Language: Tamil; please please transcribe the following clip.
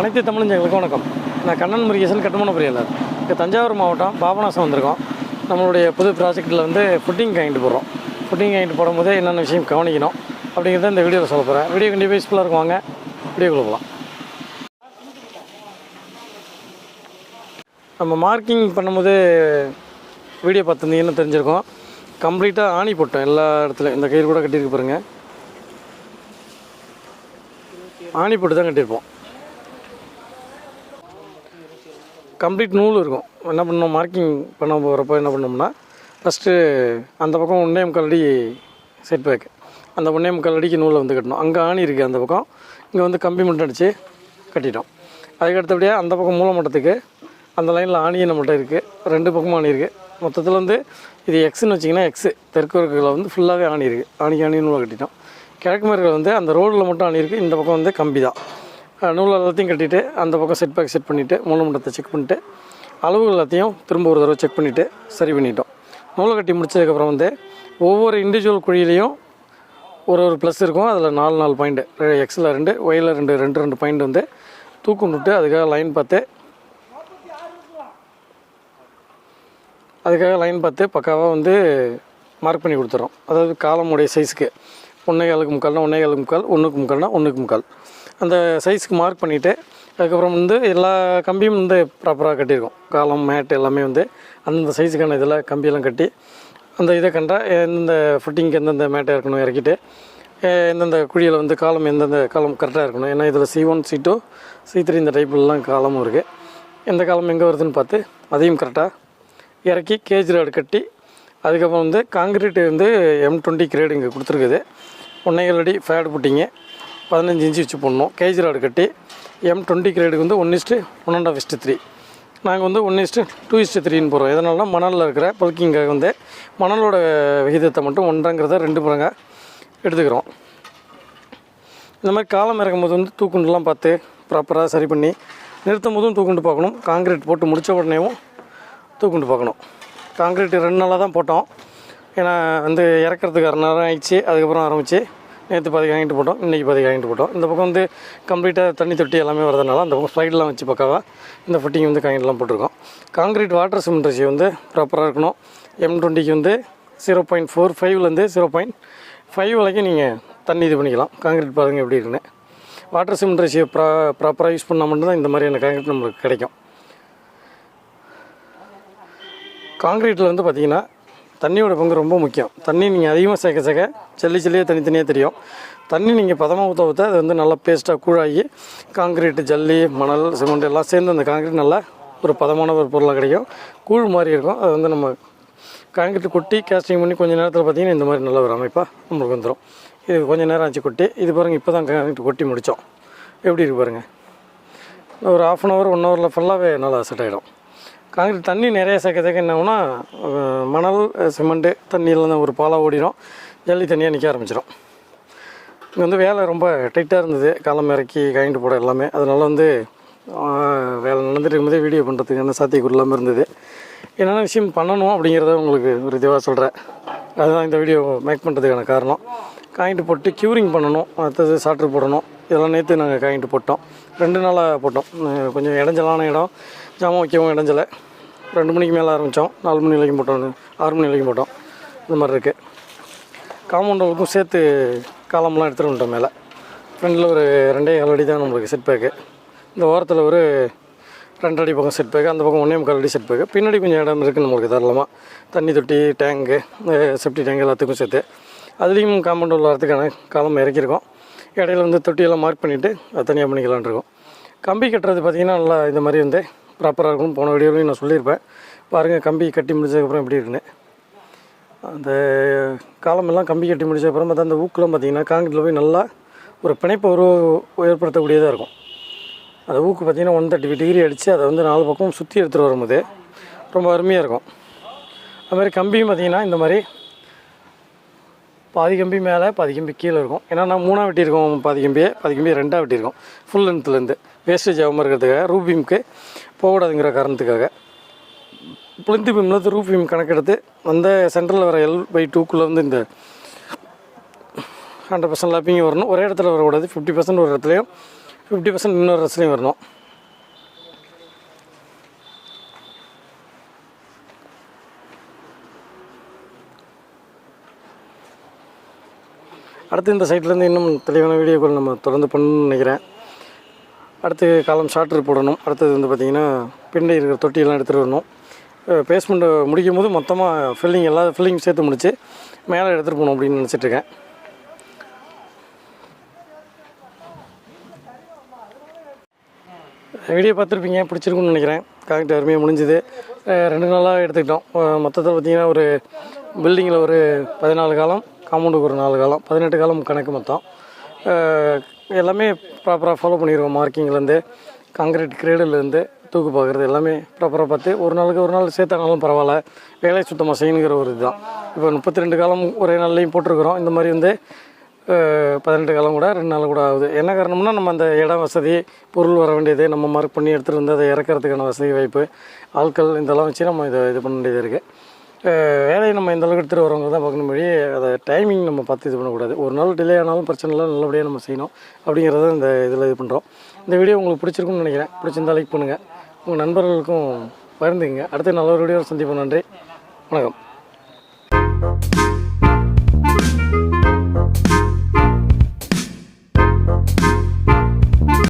அனைத்து தமிழஞ்சங்களுக்கும் வணக்கம். நான் கண்ணன் முருகேசன் கட்டுமான பொறியாளர் இங்கே தஞ்சாவூர் மாவட்டம் பாபநாசம் வந்திருக்கோம். நம்மளுடைய புது ப்ராஜெக்ட்டில் வந்து ஃபுட்டிங் வாங்கிட்டு போடுறோம். ஃபுட்டிங் வாங்கிட்டு போடும்போது என்னென்ன விஷயம் கவனிக்கணும் அப்படிங்கிறத இந்த வீடியோவில் சொல்ல போகிறேன் வீடியோ கண்டிப்பாக யூஸ்ஃபுல்லாக இருக்கும். வாங்க வீடியோக்குள்ள போகலாம் நம்ம மார்க்கிங் பண்ணும்போது வீடியோ பார்த்துருந்தீங்கன்னு தெரிஞ்சிருக்கோம். கம்ப்ளீட்டாக ஆணி போட்டோம். எல்லா இடத்துலையும். இந்த கயிறு கூட கட்டியிருக்கு பாருங்கள் ஆணி போட்டு தான் கட்டியிருப்போம். கம்ப்ளீட் நூல் இருக்கும். என்ன பண்ணோம்? மார்க்கிங் பண்ண போகிறப்போ என்ன பண்ணோம்னா ஃபஸ்ட்டு அந்த பக்கம் ஒன்றே முக்கால் அடி செட் பேக் அந்த ஒன்றே முக்கால் அடிக்கு நூலை வந்து கட்டணும் அங்கே ஆணி இருக்குது அந்த பக்கம். இங்கே வந்து கம்பி மட்டும் அடித்து கட்டிட்டோம். அதுக்கு அடுத்தபடியாக அந்த பக்கம் மூலமட்டத்துக்கு அந்த லைனில் ஆணியை மட்டும் இருக்குது ரெண்டு பக்கமும் ஆணி இருக்குது மொத்தத்தில் வந்து இது எக்ஸ்னு வச்சிங்கன்னா எக்ஸு தெற்கு வர்க்கில் வந்து ஃபுல்லாகவே ஆணி இருக்குது ஆணி ஆணி நூலை கட்டிட்டோம். கிழக்கு மருக்கில் வந்து அந்த ரோடில் மட்டும் ஆணி இருக்குது இந்த பக்கம் வந்து கம்பி தான். நூல் எல்லாத்தையும் கட்டிட்டு அந்த பக்கம் செட் பேக் செட் பண்ணிவிட்டு மூலமண்டத்தை செக் பண்ணிவிட்டு அளவு எல்லாத்தையும் திரும்ப ஒரு தடவை செக் பண்ணிவிட்டு சரி பண்ணிட்டோம். நூலை கட்டி முடிச்சதுக்கப்புறம் வந்து ஒவ்வொரு இண்டிவிஜுவல் குழியிலையும் ஒரு ஒரு ப்ளஸ் இருக்கும். அதில் நாலு நாலு பாயிண்ட்டு எக்ஸில் ரெண்டு ஒயில் ரெண்டு ரெண்டு ரெண்டு பாயிண்ட் வந்து தூக்கம் விட்டு அதுக்காக லைன் பார்த்து அதுக்காக லைன் பார்த்து பக்காவாக வந்து மார்க் பண்ணி கொடுத்துறோம். அதாவது காலமுடைய சைஸுக்கு ஒன்றே காலுக்கு முக்கால்னா ஒன்றே காலுக்கு முக்கால் ஒன்றுக்கு முக்கால்னா ஒன்றுக்கு முக்கால். அந்த சைஸ்க்கு மார்க் பண்ணிவிட்டு அதுக்கப்புறம் வந்து எல்லா கம்பியும் வந்து ப்ராப்பராக கட்டியிருக்கோம். காலம் மேட் எல்லாமே வந்து அந்தந்த சைஸுக்கான இதில் கம்பியெல்லாம் கட்டி அந்த இதை கண்டா எந்தெந்த ஃபுட்டிங்க்கு எந்தெந்த மேட்டை இருக்கணும் இறக்கிட்டு எந்தெந்த குழியில் வந்து காலம் எந்தெந்த காலம் கரெக்டாக இருக்கணும். ஏன்னா இதில் C one C two C three இந்த டைப்லலாம் காலமும் இருக்குது எந்த காலம் எங்கே வருதுன்னு பார்த்து அதையும் கரெக்டாக இறக்கி கேஜ் ராடு கட்டி அதுக்கப்புறம் வந்து காங்கிரீட் வந்து எம் டுவெண்ட்டி கிரேடு இங்கே கொடுத்துருக்குது. ஒன்றைகள் அடி ஃபேடு புட்டிங்க. பதினஞ்சு இன்ச்சு வச்சு போடணும். கேஜ் ராடு கட்டி எம் டுவெண்ட்டி கிரேடுக்கு வந்து one is to one and half is to three நாங்கள் வந்து ஒன் இஸ்ட்டு டூ இஸ்ட்டு த்ரீன்னு போகிறோம் எதனால மணலில் இருக்கிற பல்கிங்காக வந்து மணலோட விகிதத்தை மட்டும் ஒன்றாங்கிறத ரெண்டு பரங்க எடுத்துக்கிறோம். இந்த மாதிரி காலம் இறக்கும்போது வந்து தூக்குண்டுலாம் பார்த்து ப்ராப்பராக சரி பண்ணி நிறுத்தும் போதும் தூக்குண்டு பார்க்கணும். காங்கிரீட் போட்டு முடித்த உடனேவும் தூக்குண்டு பார்க்கணும். காங்கிரீட் ரெண்டு நாளாக தான் போட்டோம். ஏன்னா வந்து இறக்கிறதுக்கு அரை நேரம் ஆயிடுச்சு அதுக்கப்புறம் ஆரம்பித்து நேற்று பாதி வாங்கிட்டு போட்டோம் இன்றைக்கி பாதி வாங்கிட்டு போட்டோம். இந்த பக்கம் வந்து கம்ப்ளீட்டாக தண்ணி தொட்டி எல்லாமே வரதுனால அந்த பக்கம் ஸ்லைட்லாம் வச்சு பக்காவாக இந்த ஃபிட்டிங் வந்து காங்கிரீட்லாம் போட்டிருக்கோம். காங்கிரீட் வாட்டர் சிமெண்ட் ரேஷியோ வந்து ப்ராப்பராக இருக்கணும். எம் டுவெண்ட்டிக்கு வந்து ஜீரோ பாயிண்ட் ஃபோர் ஃபைவ்லேருந்து ஜீரோ பாயிண்ட் ஃபைவ் வரைக்கும் நீங்கள் தண்ணி இது பண்ணிக்கலாம். காங்கிரீட் பாருங்கள் எப்படி இருக்குன்னு. வாட்டர் சிமெண்ட் ரேஷியோ ப்ரா ப்ராப்பராக யூஸ் பண்ணால் மட்டும்தான் இந்த மாதிரியான காங்கிரீட் நம்மளுக்கு கிடைக்கும். காங்கிரீட்டில் வந்து பார்த்திங்கன்னா தண்ணியோட பங்கு ரொம்ப முக்கியம். தண்ணி நீங்கள் அதிகமாக சேர்க்க சேர்க்க செல்லி செல்லியே தனித்தனியாக தெரியும். தண்ணி நீங்கள் பதமாக ஊற்ற ஊற்ற அது வந்து நல்லா பேஸ்ட்டாக கூழாகி காங்கிரீட்டு ஜல்லி மணல் சிமெண்ட் எல்லாம் சேர்ந்து அந்த காங்கிரீட் நல்லா ஒரு பதமான ஒரு பொருளாக கிடைக்கும். கூழ் மாதிரி இருக்கும். அது வந்து நம்ம காங்கிரீட் கொட்டி கேஸ்டிங் பண்ணி கொஞ்சம் நேரத்தில் பார்த்திங்கன்னா இந்த மாதிரி நல்ல ஒரு அமைப்பாக நம்மளுக்கு வந்துடும் இது கொஞ்சம் நேரம் ஆச்சு கொட்டி இது பாருங்கள் இப்போ தான் காங்கிரீட் கொட்டி முடித்தோம் எப்படி இருக்கு பாருங்கள் ஒரு ஆஃப் அன் ஹவர் ஒன் ஹவரில் ஃபுல்லாகவே நல்லா செட் ஆகிடும் காங்கிரீட் தண்ணி நிறைய சேர்க்க சேர்க்க என்ன மணல் சிமெண்ட்டு தண்ணியில் ஒரு பாலாக ஓடிடும் ஜல்லி தண்ணியாக நிற்க ஆரம்பிச்சிடும் இங்கே வந்து வேலை ரொம்ப டைட்டாக இருந்தது. காலம் இறக்கி காயின்ட்டு போட எல்லாமே. அதனால் வந்து வேலை நடந்துட்டு இருக்கும்போதே வீடியோ பண்ணுறதுக்கான சாத்தியக்கூறு இல்லாமல் இருந்தது. என்னென்ன விஷயம் பண்ணணும் அப்படிங்கிறத உங்களுக்கு ஒரு இதுவாக சொல்கிறேன் அதுதான் இந்த வீடியோ மேக் பண்ணுறதுக்கான காரணம். காயின்ட்டு போட்டு க்யூரிங் பண்ணணும். அடுத்தது சாட்ரு போடணும். இதெல்லாம் நேற்று நாங்கள் காயின்ட்டு போட்டோம். ரெண்டு நாளாக போட்டோம். கொஞ்சம் இடைஞ்சலான இடம். ஜாமான் வைக்கவும் இடைஞ்சலை. ரெண்டு மணிக்கு மேலே ஆரம்பித்தோம். நாலு மணி வரைக்கும் போட்டோம். ஆறு மணி வரைக்கும் போட்டோம். இந்த மாதிரி இருக்குது காம்பவுண்டுக்கும் சேர்த்து காலம்லாம் எடுத்துகிட்டு வந்துட்டோம் மேலே. ஃப்ரண்டில் ஒரு ரெண்டே கால் அடி தான் நம்மளுக்கு செட் பேக்கு இந்த ஓரத்தில் ஒரு ரெண்டு அடி பக்கம் செட் பேக்கு அந்த பக்கம் ஒன்றே முக்கால் அடி செட் பேக்கு பின்னாடி கொஞ்சம் இடம் இருக்குது நம்மளுக்கு தாராளமாக தண்ணி தொட்டி டேங்கு செப்டி டேங்க் எல்லாத்துக்கும் சேர்த்து. அதுலேயும் காம்பவுண்ட் உள்ள வரதுக்கான காலம் இறக்கியிருக்கோம். இடையில வந்து தொட்டியெல்லாம் மார்க் பண்ணிவிட்டு அது தனியாக பண்ணிக்கலான் இருக்கோம். கம்பி கட்டுறது பார்த்திங்கன்னா நல்லா இந்த மாதிரி வந்து ப்ராப்பராக இருக்கணும் போன வீடியோலையும் நான் சொல்லியிருப்பேன். பாருங்கள் கம்பி கட்டி முடிச்சதுக்கப்புறம் எப்படி இருக்குன்னு. அந்த காலமெல்லாம் கம்பி கட்டி முடிச்சதுக்கப்புறம் பார்த்தா அந்த ஊக்கெலாம் பார்த்திங்கன்னா காங்கிரீட்டில் போய் நல்லா ஒரு பிணைப்பை உருவ ஏற்படுத்தக்கூடியதாக இருக்கும். அந்த ஊக்கு பார்த்தீங்கன்னா ஒன் தேர்ட்டி டிகிரி அடித்து அதை வந்து நாலு பக்கம் சுற்றி எடுத்துகிட்டு வரும்போது ரொம்ப அருமையாக இருக்கும். அது மாதிரி கம்பியும் பார்த்தீங்கன்னா இந்த மாதிரி பாதி கம்பி மேலே பாதி கம்பி கீழே இருக்கும். ஏன்னா நான் மூணாக வெட்டியிருக்கோம் பாதி கம்பியை பாதி கம்பியை ரெண்டாக வெட்டியிருக்கோம். ஃபுல் லென்த்துலேருந்து வேஸ்டேஜ் ஆகாமல் இருக்கிறதுக்காக ரூபீமுக்கு போகக்கூடாதுங்கிற காரணத்துக்காக பிளிந்து பீமில் ரூப் பீம் கணக்கெடுத்து அந்த சென்ட்ரலில் வர எல் பை டூக்குள்ளே வந்து இந்த ஹண்ட்ரட் பர்சன்ட் லாப்பிங் வரணும். ஒரே இடத்துல வரக்கூடாது. ஃபிஃப்டி பர்சன்ட் ஒரு இடத்துலையும் ஃபிஃப்டி பர்சன்ட் இன்னொரு இடத்துலையும் வரணும். அடுத்து இந்த சைட்லேருந்து இன்னும் தெளிவான வீடியோக்கள் நம்ம தொடர்ந்து பண்ணணும்னு நினைக்கிறேன். அடுத்து காலம் ஷார்ட்ரு போடணும். அடுத்தது வந்து பார்த்திங்கன்னா பிண்டை இருக்கிற தொட்டியெல்லாம் எடுத்துகிட்டு வரணும். பேஸ்மெண்ட்டை முடிக்கும் போது மொத்தமாக ஃபில்லிங் எல்லா ஃபில்லிங் சேர்த்து முடித்து மேலே எடுத்துகிட்டு போகணும் அப்படின்னு நினச்சிட்ருக்கேன் வீடியோ பார்த்துருப்பீங்க பிடிச்சிருக்குன்னு நினைக்கிறேன். காங்கிட்டு அருமையாக முடிஞ்சுது. ரெண்டு நாளாக எடுத்துக்கிட்டோம். மொத்தத்தில் பார்த்தீங்கன்னா ஒரு பில்டிங்கில் ஒரு பதினாலு காலம் காம்பவுண்டுக்கு ஒரு நாலு காலம் பதினெட்டு காலம் கணக்கு மொத்தம். எல்லாமே ப்ராப்பராக ஃபாலோ பண்ணிடுவோம் மார்க்கிங்லேருந்து காங்கிரீட் கிரேடுலேருந்து தூக்கு பார்க்குறது எல்லாமே ப்ராப்பராக பார்த்து ஒரு நாளுக்கு ஒரு நாள் சேர்த்தானாலும் பரவாயில்ல. வேலை சுத்தமாக செய்யணுங்கிற ஒரு இதுதான். இப்போ முப்பத்தி ரெண்டு காலம் ஒரே நாள்லையும் போட்டிருக்கிறோம். இந்த மாதிரி வந்து பதினெட்டு காலம் கூட ரெண்டு நாள் கூட ஆகுது. என்ன காரணம்னா நம்ம அந்த இடம் வசதி பொருள் வர வேண்டியது நம்ம மார்க் பண்ணி எடுத்துகிட்டு வந்து அதை இறக்கறதுக்கான வசதி வாய்ப்பு ஆட்கள் இதெல்லாம் வச்சு நம்ம இதை இது பண்ண வேண்டியது இருக்குது வேலையை நம்ம இந்த அளவுக்கு எடுத்துகிட்டு வரவங்க தான் பார்க்கணும் அதை டைமிங் நம்ம பார்த்து இது பண்ணக்கூடாது. ஒரு நாள் டிலே ஆனாலும் பிரச்சனை இல்லை நல்லபடியாக நம்ம செய்யணும் அப்படிங்கிறத இந்த இதில் இது பண்ணுறோம் இந்த வீடியோ உங்களுக்கு பிடிச்சிருக்குன்னு நினைக்கிறேன். பிடிச்சிருந்தா லைக் பண்ணுங்கள் உங்கள் நண்பர்களுக்கும் பகிர்ந்துங்க அடுத்து நல்ல ஒரு வீடியோ சந்திப்போம். நன்றி. வணக்கம்.